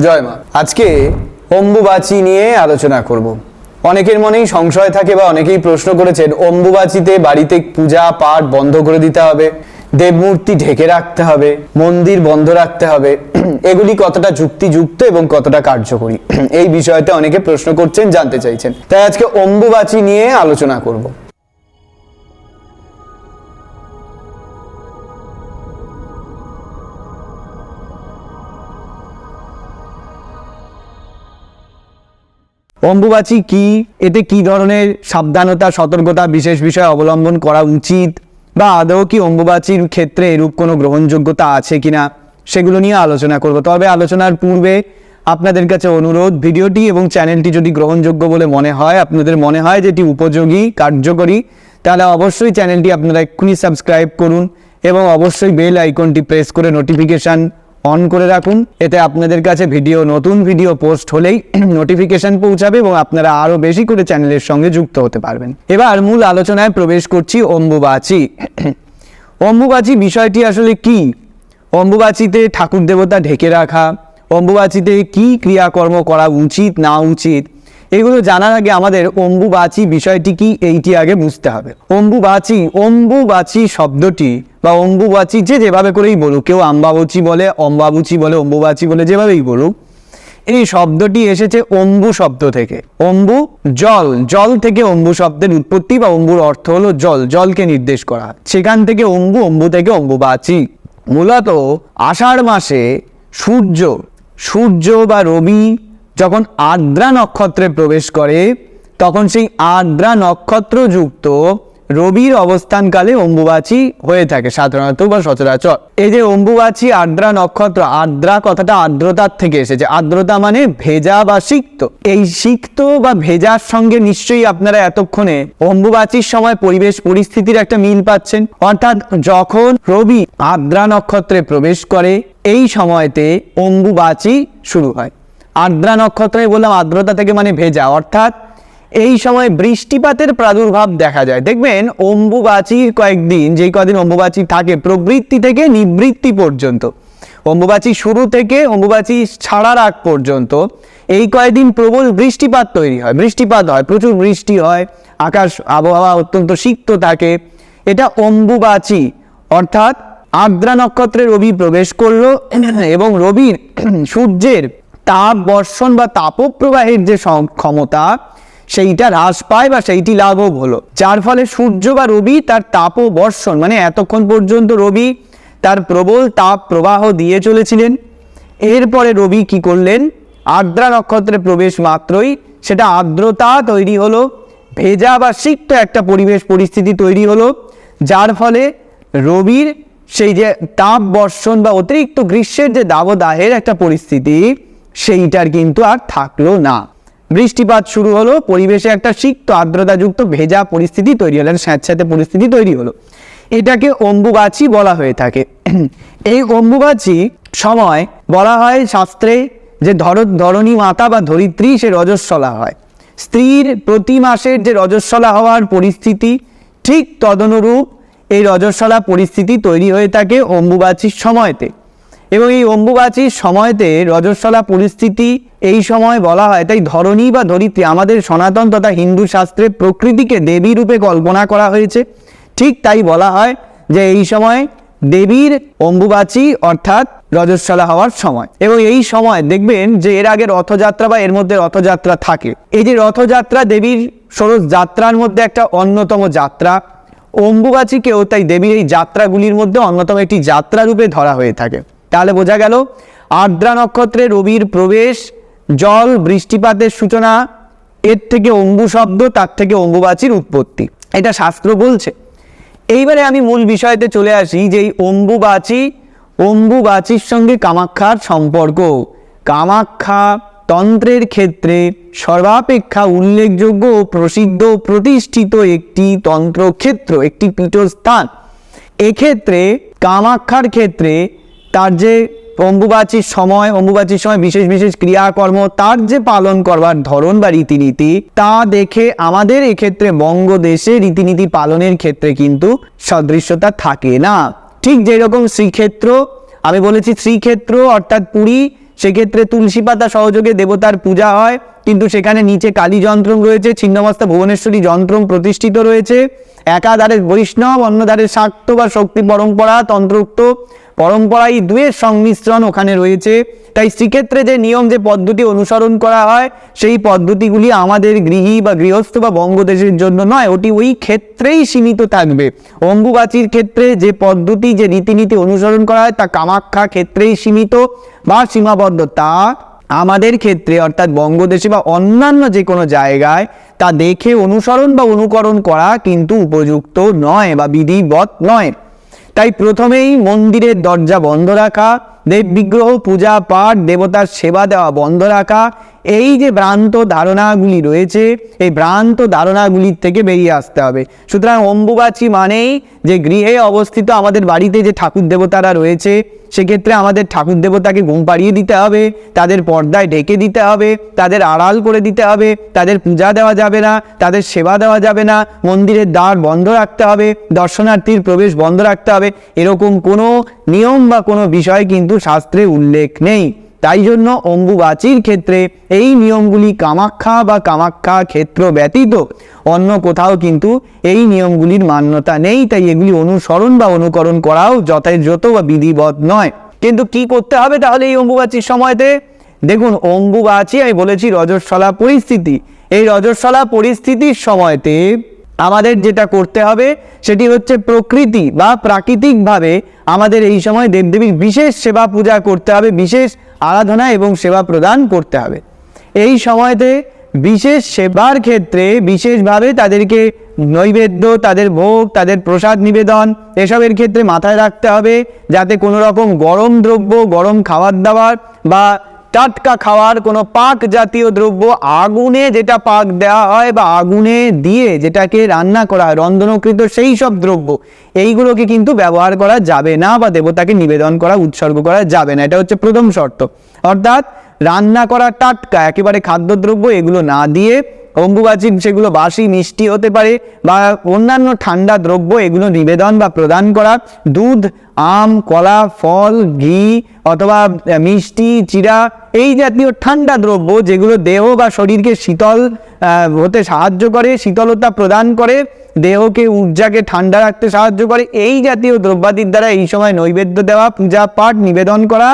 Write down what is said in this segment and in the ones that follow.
জয় মা। আজকে অম্বুবাচী নিয়ে আলোচনা করব। অনেকের মনেই সংশয় থাকে বা অনেকেই প্রশ্ন করেছেন, অম্বুবাচীতে বাড়িতে পূজা, পাঠ বন্ধ করে দিতে হবে, দেবমূর্তি ঢেকে রাখতে হবে, মন্দির বন্ধ রাখতে হবে, এগুলি কতটা যুক্তিযুক্ত এবং কতটা কার্যকরী? এই বিষয়তে অনেকে প্রশ্ন করছেন, জানতে চাইছেন। তাই আজকে অম্বুবাচী নিয়ে আলোচনা করব। অম্বুবাচী কি? এতে কি ধরনের সাবধানতা, সতর্কতা বিশেষ বিষয় অবলম্বন করা উচিত? বা আদৌ কি অম্বুবাচীর ক্ষেত্রে এরূপ কোনো গ্রহণযোগ্যতা আছে কিনা? সেগুলো নিয়ে আলোচনা করব। তবে আলোচনার পূর্বে আপনাদের কাছে অনুরোধ, ভিডিওটি এবং চ্যানেলটি যদি গ্রহণযোগ্য বলে মনে হয়, আপনাদের মনে হয় যে এটি উপযোগী, কার্যকরী, তাহলে অবশ্যই চ্যানেলটি আপনারা এক্ষুনি সাবস্ক্রাইব করুন এবং অবশ্যই বেল আইকনটি প্রেস করে নোটিফিকেশান অন করে রাখুন। এতে আপনাদের কাছে ভিডিও, নতুন ভিডিও পোস্ট হলেই নোটিফিকেশন পৌঁছাবে এবং আপনারা আরও বেশি করে চ্যানেলের সঙ্গে যুক্ত হতে পারবেন। এবার মূল আলোচনায় প্রবেশ করছি অম্বুবাচি। অম্বুবাচি বিষয়টি আসলে কি? অম্বুবাচিতে ঠাকুর দেবতা ঢেকে রাখা। অম্বুবাচিতে কি ক্রিয়াকর্ম করা উচিত, না উচিত? এগুলো জানার আগে আমাদের অম্বুবাচী বিষয়টি কি এইটি আগে বুঝতে হবে। অম্বুবাচী অম্বুবাচী শব্দটি বা অম্বুবাচী যে যেভাবে করেই বলুক, কেউ আম্বাবচী বলে, অম্বাবুচি বলে, অম্বুবাচী বলে যেভাবেই বলুক, এই শব্দটি এসেছে অম্বু শব্দ থেকে। অম্বু, জল জল থেকে অম্বু শব্দের উৎপত্তি বা অম্বুর অর্থ হলো জল, জলকে নির্দেশ করা। সেখান থেকে অম্বু অম্বু থেকে অম্বুবাচী। মূলত আষাঢ় মাসে সূর্য সূর্য বা রবি যখন আদ্রা নক্ষত্রে প্রবেশ করে, তখন সেই আদ্রা নক্ষত্রযুক্ত রবির অবস্থানকালে অম্বুবাচী হয়ে থাকে সাধারণত বা সচরাচর। এই যে অম্বুবাচী আর্দ্রা নক্ষত্র আর্দ্রা কথাটা আর্দ্রতার থেকে এসেছে। আর্দ্রতা মানে ভেজা বা সিক্ত। এই সিক্ত বা ভেজার সঙ্গে নিশ্চয়ই আপনারা এতক্ষণে অম্বুবাচীর সময় পরিবেশ পরিস্থিতির একটা মিল পাচ্ছেন। অর্থাৎ যখন রবি আর্দ্রা নক্ষত্রে প্রবেশ করে, এই সময়তে অম্বুবাচী শুরু হয়। আর্দ্রা নক্ষত্রে বললাম আর্দ্রতা থেকে মানে ভেজা। অর্থাৎ এই সময় বৃষ্টিপাতের প্রাদুর্ভাব দেখা যায়। দেখবেন অম্বুবাচীর কয়েকদিন, যেই কদিন অম্বুবাচী থাকে, প্রবৃত্তি থেকে নিবৃত্তি পর্যন্ত। অম্বুবাচী শুরু থেকে অম্বুবাচী ছাড়ার আগ পর্যন্ত এই কয়েকদিন প্রবল বৃষ্টিপাত তৈরি হয়। বৃষ্টিপাত হয়, প্রচুর বৃষ্টি হয়, আকাশ, আবহাওয়া অত্যন্ত সিক্ত থাকে। এটা অম্বুবাচী, অর্থাৎ আর্দ্রা নক্ষত্রে রবি প্রবেশ করল এবং রবির সূর্যের তাপ বর্ষণ বা তাপপ্রবাহের যে ক্ষমতা, সেইটা হ্রাস পায় বা সেইটি লাঘব হলো। যার ফলে সূর্য বা রবি তার তাপ বর্ষণ মানে এতক্ষণ পর্যন্ত রবি তার প্রবল তাপ প্রবাহ দিয়ে চলেছিলেন। এরপরে রবি কি করলেন? আর্দ্রা নক্ষত্রে প্রবেশ মাত্রই সেটা আর্দ্রতা তৈরি হলো, ভেজা বা সিক্ত একটা পরিবেশ পরিস্থিতি তৈরি হলো, যার ফলে রবির সেই যে তাপ বর্ষণ বা অতিরিক্ত গ্রীষ্মের যে দাবদাহের একটা পরিস্থিতি সেইটার কিন্তু আর থাকল না। বৃষ্টিপাত শুরু হলো, পরিবেশে একটা সিক্ত আর্দ্রতাযুক্ত ভেজা পরিস্থিতি তৈরি হলো স্যাঁতস্যাঁতে পরিস্থিতি তৈরি হলো। এটাকে অম্বুগাছি বলা হয়ে থাকে। এই অম্বুগাছি সময় বলা হয় শাস্ত্রে যে ধর, ধরণী মাতা বা ধরিত্রী সে রজস্বলা হয়। স্ত্রীর প্রতি মাসের যে রজস্বলা হওয়ার পরিস্থিতি, ঠিক তদনুরূপ এই রজস্বলা পরিস্থিতি তৈরি হয়ে থাকে অম্বুবাচীর সময়তে। এবং এই অম্বুবাচীর সময়তে রজস্বলা পরিস্থিতি এই সময় বলা হয় তাই ধরণী বা ধরিত্রী। আমাদের সনাতন তথা হিন্দু শাস্ত্রে প্রকৃতিকে দেবী রূপে কল্পনা করা হয়েছে। ঠিক তাই বলা হয় যে এই সময় দেবীর অম্বুবাচী অর্থাৎ রজস্বলা হওয়ার সময়। এবং এই সময় দেখবেন যে এর আগে রথযাত্রা বা এর মধ্যে রথযাত্রা থাকে। এই যে রথযাত্রা দেবীর ষোড়শ যাত্রার মধ্যে একটা অন্যতম যাত্রা। অম্বুবাচীকেও তাই দেবীর এই যাত্রাগুলির মধ্যে অন্যতম একটি যাত্রা রূপে ধরা হয়ে থাকে। তাহলে বোঝা গেল, আর্দ্রা নক্ষত্রে রবির প্রবেশ, জল, বৃষ্টিপাতের সূচনা, এর থেকে অম্বু শব্দ, তার থেকে অম্বুবাচীর উৎপত্তি। এটা শাস্ত্র বলছে। এইবারে আমি মূল বিষয়তে চলে আসি যে এই অম্বুবাচী, অম্বুবাচীর সঙ্গে কামাক্ষার সম্পর্ক। কামাক্ষা তন্ত্রের ক্ষেত্রে সর্বাপেক্ষা উল্লেখযোগ্য প্রসিদ্ধ প্রতিষ্ঠিত একটি তন্ত্রক্ষেত্র, একটি পীঠস্থান। এক্ষেত্রে কামাক্ষার ক্ষেত্রে তার যে অম্বুবাচীর সময় অম্বুবাচীর সময় বিশেষ বিশেষ ক্রিয়াকর্ম, তার যে পালন করবার ধরন বা রীতিনীতি, তা দেখে আমাদের এক্ষেত্রে বঙ্গদেশে রীতিনীতি পালনের ক্ষেত্রে কিন্তু সদৃশ্যতা থাকে না। ঠিক যেরকম শ্রীক্ষেত্র, আমি বলেছি শ্রীক্ষেত্র অর্থাৎ পুরী, সেক্ষেত্রে তুলসী পাতা সহযোগে দেবতার পূজা হয় কিন্তু সেখানে নিচে কালী যন্ত্রম রয়েছে, ছিন্নমস্তা ভুবনেশ্বরী যন্ত্রম প্রতিষ্ঠিত রয়েছে। একাধারে বৈষ্ণব, অন্যধারে শাক্ত বা শক্তি পরম্পরা, তন্ত্রোক্ত পরম্পরা এই দুয়ের সংমিশ্রণ ওখানে রয়েছে। তাই শ্রীক্ষেত্রে যে নিয়ম, যে পদ্ধতি অনুসরণ করা হয়, সেই পদ্ধতিগুলি আমাদের গৃহী বা গৃহস্থ বা বঙ্গদেশের জন্য নয়, ওটি ওই ক্ষেত্রেই সীমিত থাকবে। অম্বুবাচীর ক্ষেত্রে যে পদ্ধতি, যে রীতিনীতি অনুসরণ করা হয়, তা কামাখ্যা ক্ষেত্রেই সীমিত বা সীমাবদ্ধ। তা আমাদের ক্ষেত্রে, অর্থাৎ বঙ্গদেশে বা অন্যান্য যে কোনো জায়গায়, তা দেখে অনুসরণ বা অনুকরণ করা কিন্তু উপযুক্ত নয় বা বিধিবৎ নয়। তাই প্রথমেই মন্দিরের দরজা বন্ধ রাখা দেব বিগ্রহ পূজা পাঠ দেবতার সেবা দেওয়া বন্ধ রাখা, এই যে ভ্রান্ত ধারণাগুলি রয়েছে, এই ভ্রান্ত ধারণাগুলির থেকে বেরিয়ে আসতে হবে। সুতরাং অম্বুবাচী মানেই যে গৃহে অবস্থিত আমাদের বাড়িতে যে ঠাকুর দেবতারা রয়েছে, সেক্ষেত্রে আমাদের ঠাকুর দেবতাকে ঘুম পাড়িয়ে দিতে হবে, তাদের পর্দায় ঢেকে দিতে হবে, তাদের আড়াল করে দিতে হবে, তাদের পূজা দেওয়া যাবে না, তাদের সেবা দেওয়া যাবে না, মন্দিরের দ্বার বন্ধ রাখতে হবে, দর্শনার্থীর প্রবেশ বন্ধ রাখতে হবে, এরকম কোনো নিয়ম বা কোনো বিষয় কিন্তু শাস্ত্রে উল্লেখ নেই। তাই জন্য অম্বুবাচীর ক্ষেত্রে এই নিয়মগুলি কামাখ্যা বা কামাখ্যা ক্ষেত্র ব্যতীত। অন্য কোথাও কিন্তু এই নিয়মগুলির মান্যতা নেই, তাই এগুলি অনুসরণ বা অনুকরণ করাও যথাযথ বা বিধিবৎ নয়। কিন্তু কি করতে হবে তাহলে এই অম্বুবাচীর সময়তে? দেখুন অম্বুবাচী আমি বলেছি রজস্বলা পরিস্থিতি। এই রজস্বলা পরিস্থিতির সময়তে আমাদের যেটা করতে হবে সেটি হচ্ছে প্রকৃতি বা প্রাকৃতিকভাবে আমাদের এই সময় দেবদেবীর বিশেষ সেবা পূজা করতে হবে, বিশেষ আরাধনা এবং সেবা প্রদান করতে হবে। এই সময়তে বিশেষ সেবার ক্ষেত্রে বিশেষভাবে তাদেরকে নৈবেদ্য, তাদের ভোগ, তাদের প্রসাদ নিবেদন এসবের ক্ষেত্রে মাথায় রাখতে হবে, যাতে কোনো রকম গরম দ্রব্য, গরম খাবার দাবার বা টাটকা খাওয়ার কোনো পাক জাতীয় দ্রব্য আগুনে যেটা পাক দেওয়া হয় বা আগুনে দিয়ে যেটাকে রান্না করা হয়, রন্ধনকৃত সেই সব দ্রব্য, এইগুলোকে কিন্তু ব্যবহার করা যাবে না বা দেবতাকে নিবেদন করা, উৎসর্গ করা যাবে না। এটা হচ্ছে প্রথম শর্ত। অর্থাৎ রান্না করা টাটকা, একেবারে খাদ্যদ্রব্য, এগুলো না দিয়ে অম্বুবাচী সেগুলো বাসি, মিষ্টি হতে পারে বা অন্যান্য ঠান্ডা দ্রব্য, এগুলো নিবেদন বা প্রদান করা। দুধ, আম, কলা, ফল, ঘি অথবা মিষ্টি, চিরা এই জাতীয় ঠান্ডা দ্রব্য যেগুলো দেহ বা শরীরকে শীতল হতে সাহায্য করে, শীতলতা প্রদান করে, দেহকে ঊর্জাকে ঠান্ডা রাখতে সাহায্য করে, এই জাতীয় দ্রব্যাদির দ্বারা এই সময় নৈবেদ্য দেওয়া, পূজা পাঠ, নিবেদন করা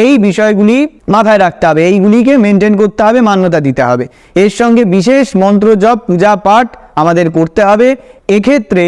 এই বিষয়গুলি মাথায় রাখতে হবে, এইগুলিকে মেনটেন করতে হবে, মান্যতা দিতে হবে। এর সঙ্গে বিশেষ মন্ত্র জপ, পূজা পাঠ আমাদের করতে হবে। এক্ষেত্রে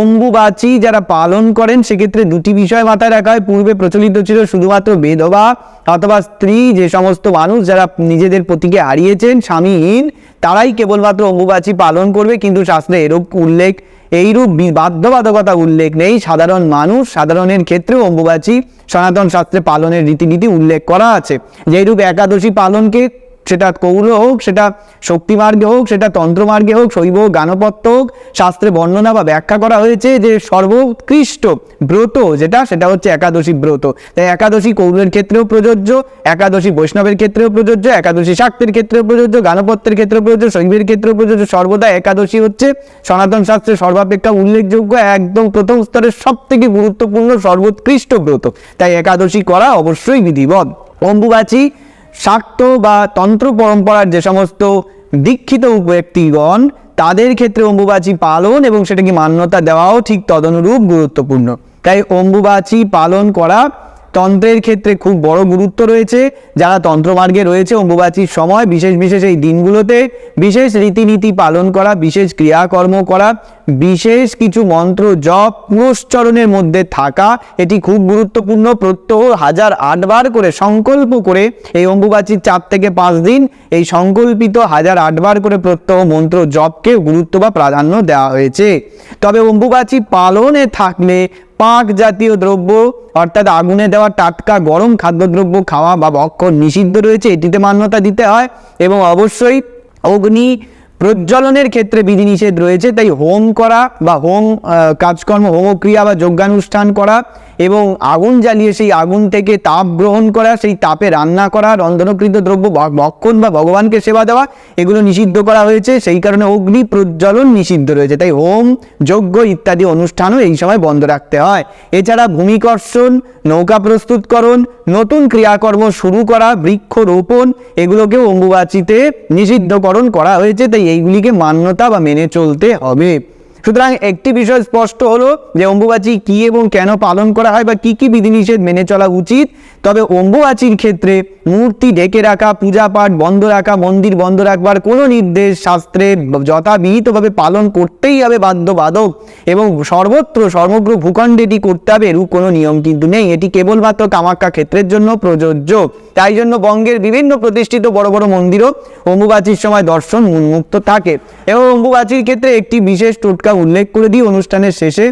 অম্বুবাচী যারা পালন করেন, সেক্ষেত্রে দুটি বিষয় মাথায় রাখা হয়। পূর্বে প্রচলিত ছিল শুধুমাত্র বেধবা অথবা স্ত্রী, যে সমস্ত মানুষ যারা নিজেদের পতিকে হারিয়েছেন, স্বামীহীন, তারাই কেবলমাত্র অম্বুবাচী পালন করবে। কিন্তু শাস্ত্রে এরূপ উল্লেখ এইরূপ বাধ্যবাধকতা উল্লেখ নেই। সাধারণ মানুষ সাধারণের ক্ষেত্রেও অম্বুবাচী সনাতন শাস্ত্রে পালনের রীতিনীতি উল্লেখ করা আছে। যেরূপ একাদশী পালনকে সেটা কৌল হোক, সেটা শক্তিমার্গে হোক, সেটা তন্ত্রমার্গে হোক, শৈব গানপত্য হোক, শাস্ত্রে বর্ণনা বা ব্যাখ্যা করা হয়েছে যে সর্বোৎকৃষ্ট ব্রত যেটা, সেটা হচ্ছে একাদশী ব্রত। তাই একাদশী কৌলের ক্ষেত্রেও প্রযোজ্য, একাদশী বৈষ্ণবের ক্ষেত্রেও প্রযোজ্য, একাদশী শাক্তের ক্ষেত্রেও প্রযোজ্য গানপত্যের ক্ষেত্রেও প্রযোজ্য, শৈবের ক্ষেত্রেও প্রযোজ্য, সর্বদা একাদশী হচ্ছে সনাতন শাস্ত্রের সর্বাপেক্ষা উল্লেখযোগ্য একদম প্রথম স্তরের সব থেকে গুরুত্বপূর্ণ সর্বোৎকৃষ্ট ব্রত। তাই একাদশী করা অবশ্যই বিধিবদ্ধ। অম্বুবাচী শাক্ত বা তন্ত্র পরম্পরার যে সমস্ত দীক্ষিত ব্যক্তিগণ তাদের ক্ষেত্রে অম্বুবাচী পালন এবং সেটাকে মান্যতা দেওয়াও ঠিক তদনুরূপ গুরুত্বপূর্ণ। তাই অম্বুবাচী পালন করা তন্ত্রের ক্ষেত্রে খুব বড় গুরুত্ব রয়েছে। যারা তন্ত্রমার্গে রয়েছে, অম্বুবাচীর সময়, বিশেষ বিশেষ এই দিনগুলোতে বিশেষ রীতিনীতি পালন করা, বিশেষ ক্রিয়াকর্ম করা, বিশেষ কিছু মন্ত্র জপ পুরস্চরণের মধ্যে থাকা, এটি খুব গুরুত্বপূর্ণ। প্রত্যহ হাজার আটবার করে সংকল্প করে এই অম্বুবাচীর চার থেকে পাঁচ দিন এই সংকল্পিত হাজার আটবার করে প্রত্যহ মন্ত্র জপকে গুরুত্ব বা প্রাধান্য দেওয়া হয়েছে। তবে অম্বুবাচী পালনে থাকলে পাক জাতীয় দ্রব্য, অর্থাৎ আগুনে দেওয়া টাটকা গরম খাদ্যদ্রব্য খাওয়া বা ভক্ষণ নিষিদ্ধ রয়েছে, এটিতে মান্যতা দিতে হয় এবং অবশ্যই অগ্নি প্রজ্বলনের ক্ষেত্রে বিধিনিষেধ রয়েছে, তাই হোম করা বা হোম কাজকর্ম, হোমক্রিয়া বা যজ্ঞানুষ্ঠান করা এবং আগুন জ্বালিয়ে সেই আগুন থেকে তাপ গ্রহণ করা, সেই তাপে রান্না করা, রন্ধনকৃত দ্রব্য ভক্ষণ বা ভগবানকে সেবা দেওয়া, এগুলো নিষিদ্ধ করা হয়েছে। সেই কারণে অগ্নি প্রজ্বলন নিষিদ্ধ রয়েছে। তাই হোম যজ্ঞ ইত্যাদি অনুষ্ঠানও এই সময় বন্ধ রাখতে হয়। এছাড়া ভূমিকর্ষণ, নৌকা প্রস্তুতকরণ, নতুন ক্রিয়াকর্ম শুরু করা, বৃক্ষরোপণ, এগুলোকেও অম্বুবাচিতে নিষিদ্ধকরণ করা হয়েছে। তাই এইগুলিকে মান্যতা বা মেনে চলতে হবে। সুতরাং একটি বিষয় স্পষ্ট হলো যে অম্বুবাচী কি এবং কেন পালন করা হয় বা কি কি বিধিনিষেধ মেনে চলা উচিত। তবে অম্বুবাচীর ক্ষেত্রে মূর্তি ঢেকে রাখা পূজা পাঠ বন্ধ রাখা, মন্দির বন্ধ রাখবার কোনো নির্দেশ শাস্ত্রে যথাবিহিতভাবে পালন করতেই হবে বাধ্যবাধক এবং সর্বত্র সমগ্র ভূখণ্ডে এটি করতে হবে এরূপ কোনো নিয়ম কিন্তু নেই। এটি কেবলমাত্র কামাখ্যা ক্ষেত্রের জন্য প্রযোজ্য। তাই জন্য বঙ্গের বিভিন্ন প্রতিষ্ঠিত বড় বড় মন্দিরও অম্বুবাচীর সময় দর্শন উন্মুক্ত থাকে। এবং অম্বুবাচীর ক্ষেত্রে একটি বিশেষ টোটকা উল্লেখ করে দিই, অনুষ্ঠানের শেষে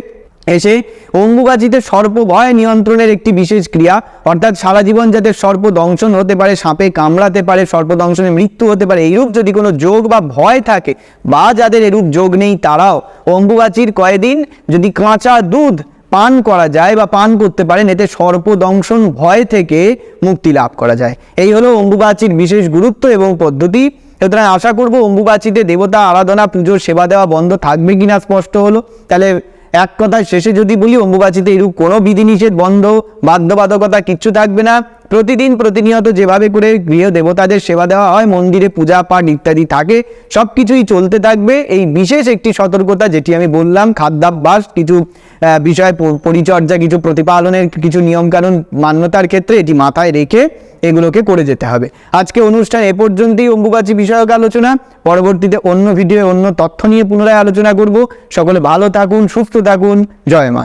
এসে অম্বুবাচিতে সর্প ভয় নিয়ন্ত্রণের একটি বিশেষ ক্রিয়া, অর্থাৎ সারা জীবন যাতে সর্প দংশন হতে পারে, সাপে কামড়াতে পারে, সর্প দংশনে মৃত্যু হতে পারে, এইরূপ যদি কোনো যোগ বা ভয় থাকে, বা যাদের এরূপ যোগ নেই তারাও অম্বুবাচির কয়েকদিন যদি কাঁচা দুধ পান করা যায় বা পান করতে পারেন, এতে সর্পদংশন ভয় থেকে মুক্তি লাভ করা যায়। এই হলো অম্বুবাচির বিশেষ গুরুত্ব এবং পদ্ধতি। সুতরাং আশা করব অম্বুবাচীতে দেবতা, আরাধনা, পুজোর সেবা দেওয়া বন্ধ থাকবে কিনা স্পষ্ট হলো। তাহলে এক কথায় শেষে যদি বলি, অম্বুবাচীতে এরূপ কোনো বিধিনিষেধ বন্ধ, বাধ্যবাধকতা কিচ্ছু থাকবে না। প্রতিদিন প্রতিনিয়ত যেভাবে করে গৃহ দেবতাদের সেবা দেওয়া হয়, মন্দিরে পূজা পাঠ ইত্যাদি থাকে সব কিছুই চলতে থাকবে। এই বিশেষ একটি সতর্কতা যেটি আমি বললাম, খাদ্যাভ্যাস, কিছু বিষয় পরিচর্যা, কিছু প্রতিপালনের, কিছু নিয়মকানুন মান্যতার ক্ষেত্রে এটি মাথায় রেখে এগুলোকে করে যেতে হবে। আজকে অনুষ্ঠান এ পর্যন্তই। অম্বুবাচী বিষয়ক আলোচনা। পরবর্তীতে অন্য ভিডিও অন্য তথ্য নিয়ে পুনরায় আলোচনা করব। সকলে ভালো থাকুন, সুস্থ থাকুন। জয় মা।